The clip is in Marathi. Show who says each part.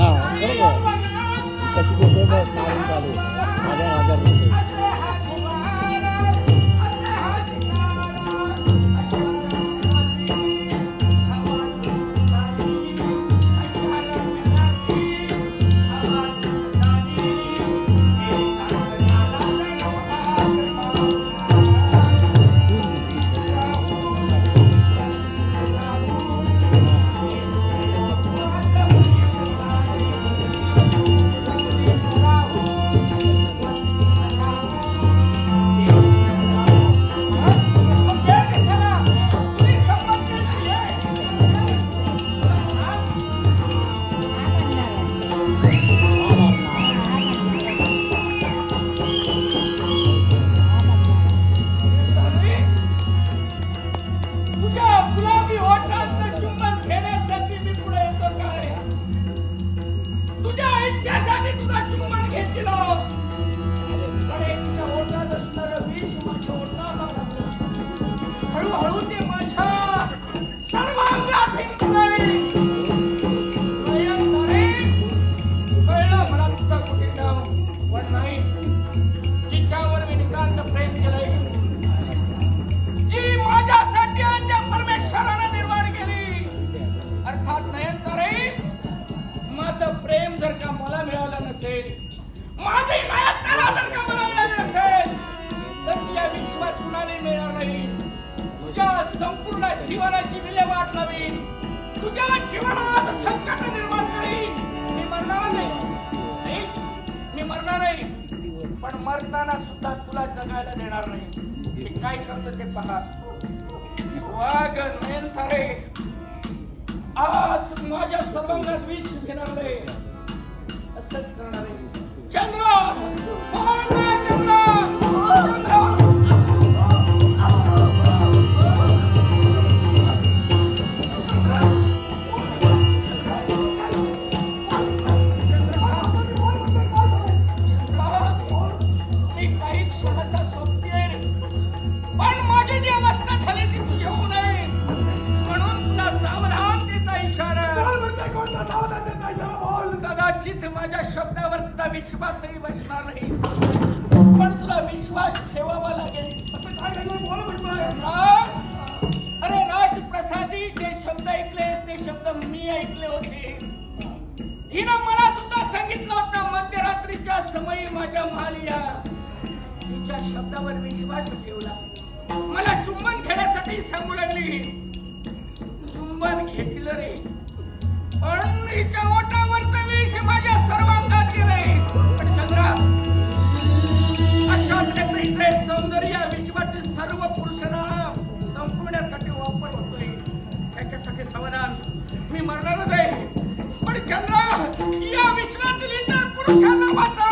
Speaker 1: बरोबर कशी देते बघ काढून
Speaker 2: चुंबन घेतलं. अरे तुझ्या ओठात विष माझ्या ओठाला हळूहळू ते माझे नयनतारा जर का मला मिळालं नसेल तर तुझ्या विश्वात कुणाला मिळणार नाही. तुझ्या संपूर्ण जीवनाची विल्हेवाट लावीन. तुझ्या जीवनात संकट निर्माण करीन. मी मरणार नाही. मी मरणार नाही. पण मरताना सुद्धा तुला जगायला देणार नाही. मी काय करतो ते पहा. वाघ नयनतारे आज माझ्या सर्वांगात विष घेणार नाही. कदाचित माझ्या शब्दावर तुझा विश्वासही बसणार नाही. पण तुला विश्वास ठेवावा लागेल. अरे राजप्रसादी जे शब्द ऐकलेस ते शब्द मी ऐकले होते. हिनं मला सुद्धा सांगितलं होतं मध्यरात्रीच्या समयी माझ्या महालिया तिच्या शब्दावर विश्वास ठेवला. मला चुंबन घेण्यासाठी सांगू लागली. चुंबन घेतलं रे. पण हिच्या ओठावरचं माझ्या सर्वांगात पण चंद्रा अशा सौंदर्य विश्वातील सर्व पुरुषांना संपवण्यासाठी वापर होतोय. त्याच्यासाठी सावधान मी मरणारच आहे. पण चंद्र या विश्वातील इतर पुरुषांना वाचा.